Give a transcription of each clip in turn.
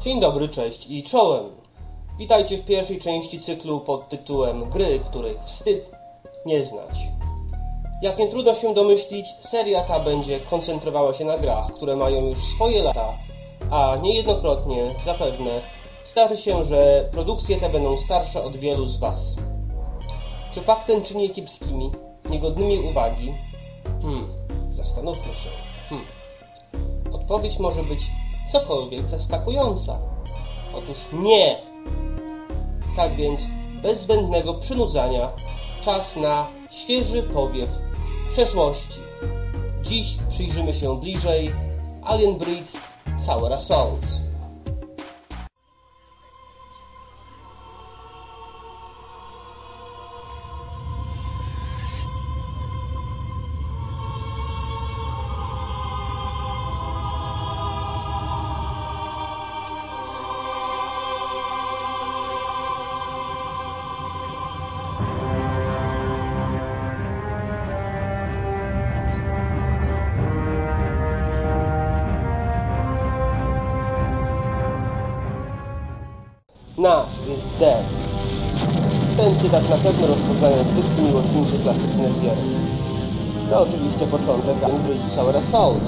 Dzień dobry, cześć i czołem. Witajcie w pierwszej części cyklu pod tytułem Gry, których wstyd nie znać. Jak nie trudno się domyślić, seria ta będzie koncentrowała się na grach, które mają już swoje lata, a niejednokrotnie, zapewne, zdarzy się, że produkcje te będą starsze od wielu z Was. Czy fakt ten czyni kiepskimi, niegodnymi uwagi? Hmm, zastanówmy się. Hmm. Odpowiedź może być cokolwiek zaskakująca. Otóż nie! Tak więc, bez zbędnego przynudzania, czas na świeży powiew przeszłości. Dziś przyjrzymy się bliżej Alien Breeds Tower Nasz is dead. Ten cytat na pewno rozpoznają wszyscy miłośnicy klasycznych gier. To oczywiście początek Angry Sour Assault,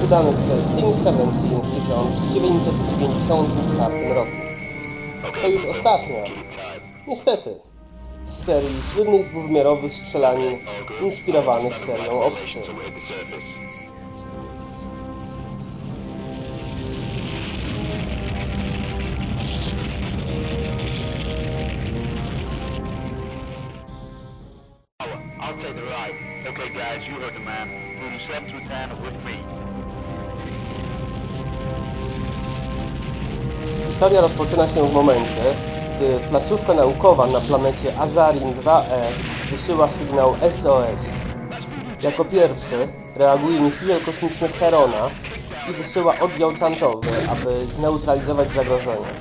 wydany przez Steam 17 w 1994 roku. To już ostatnia, niestety, z serii słynnych dwuwymiarowych strzelanin inspirowanych serią Obcy. The ride. Okay, guys, you heard the man. Do 7 through 10 with me. Historia rozpoczyna się w momencie, gdy placówka naukowa na planecie Azarin 2E wysyła sygnał SOS. Jako pierwszy reaguje niszczyciel kosmiczny Herona i wysyła oddział santowy, aby zneutralizować zagrożenie.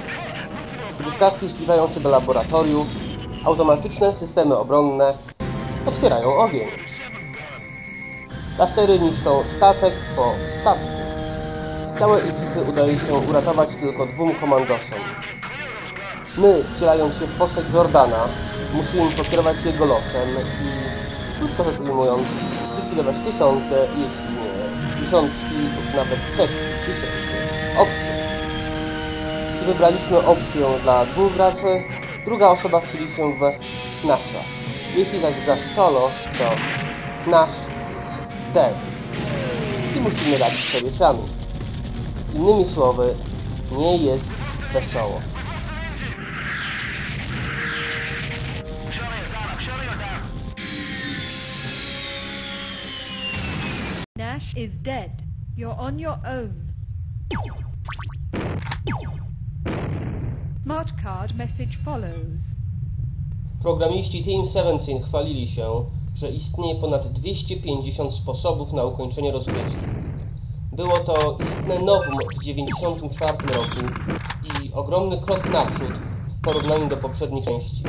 Gdy statki zbliżają się do laboratoriów, automatyczne systemy obronne otwierają ogień. Lasery niszczą statek po statku. Z całej ekipy udaje się uratować tylko dwóm komandosom. My, wcielając się w postać Jordana, musimy pokierować jego losem i, krótko rzecz ujmując, zlikwidować tysiące, jeśli nie dziesiątki lub nawet setki tysięcy obcych. Gdy wybraliśmy opcję dla dwóch graczy, druga osoba wcieli się w nasza. Jeśli zaś grasz solo, to nasz jest dead. I musimy radzić sobie sami. Innymi słowy, nie jest wesoło. Nash is dead. You're on your own. Smart card message follows. Programiści Team 17 chwalili się, że istnieje ponad 250 sposobów na ukończenie rozgrywki. Było to istne nowum w 1994 roku i ogromny krok naprzód w porównaniu do poprzednich części.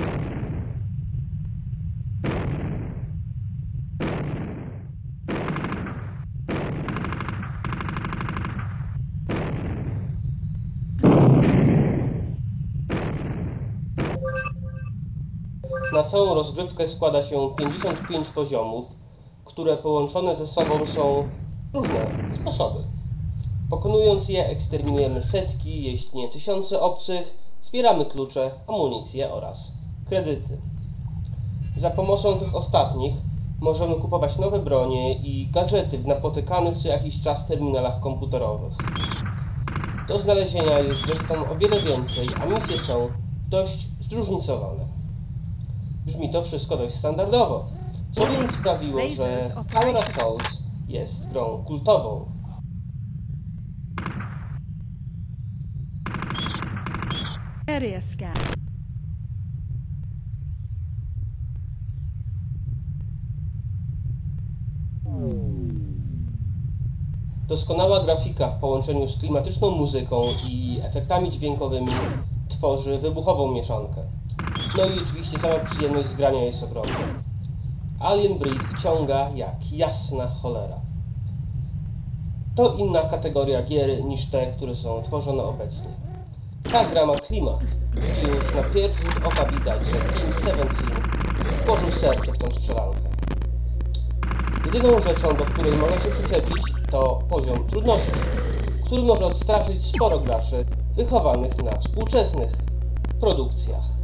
Na całą rozgrywkę składa się 55 poziomów, które połączone ze sobą są różne sposoby. Pokonując je, eksterminujemy setki, jeśli nie tysiące obcych, zbieramy klucze, amunicję oraz kredyty. Za pomocą tych ostatnich możemy kupować nowe bronie i gadżety w napotykanych co jakiś czas terminalach komputerowych. Do znalezienia jest zresztą o wiele więcej, a misje są dość zróżnicowane. Brzmi to wszystko dość standardowo. Co więc sprawiło, że Tower Assault jest grą kultową? Area scan. Doskonała grafika w połączeniu z klimatyczną muzyką i efektami dźwiękowymi tworzy wybuchową mieszankę. No i oczywiście sama przyjemność z grania jest ogromna. Alien Breed wciąga jak jasna cholera. To inna kategoria gier niż te, które są tworzone obecnie. Ta gra ma klimat i już na pierwszy rzut oka widać, że Team 17 włożył serce w tą strzelankę. Jedyną rzeczą, do której można się przyczepić, to poziom trudności, który może odstraszyć sporo graczy wychowanych na współczesnych produkcjach.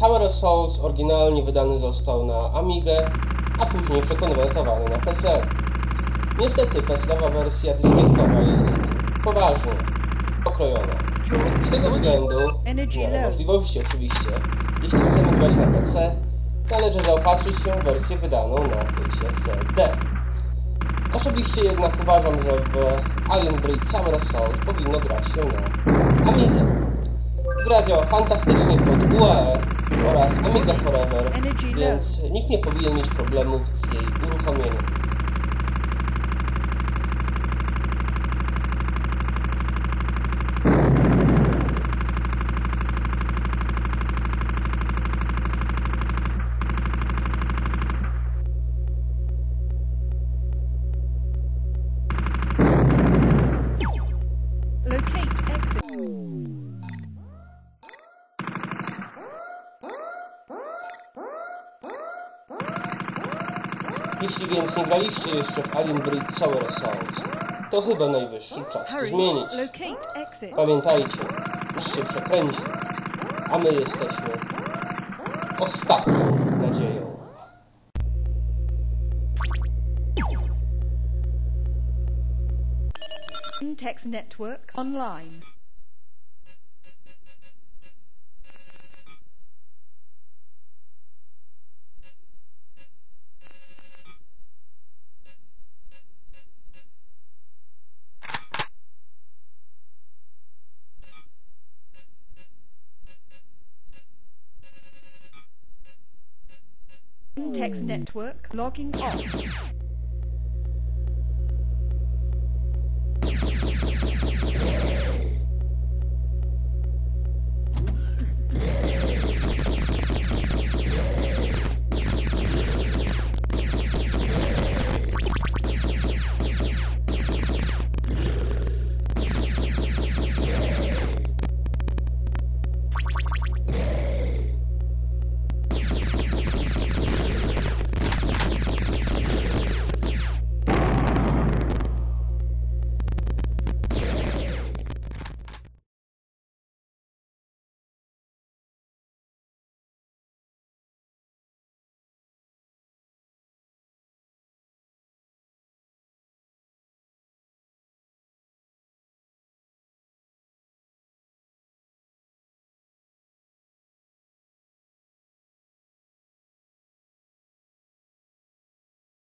Tower of Souls oryginalnie wydany został na Amigę, a później przekonwertowany na PC. Niestety PC-owa wersja dyskietowa jest poważnie pokrojona. Z tego względu, nie ma możliwości oczywiście, jeśli chcemy grać na PC, należy zaopatrzyć się w wersję wydaną na płycie CD. Osobiście jednak uważam, że w Alien Breed of Souls powinno grać się na Amidze. Gra działa fantastycznie pod UAE oraz Amiga Forever, więc nikt nie powinien mieć problemów z jej uruchomieniem. Jeśli więc nie graliście jeszcze w Alien Breed Souls, to chyba najwyższy czas to zmienić. Pamiętajcie, już się przekręci, a my jesteśmy ostatnią nadzieją. Network online. Intex Network logging off.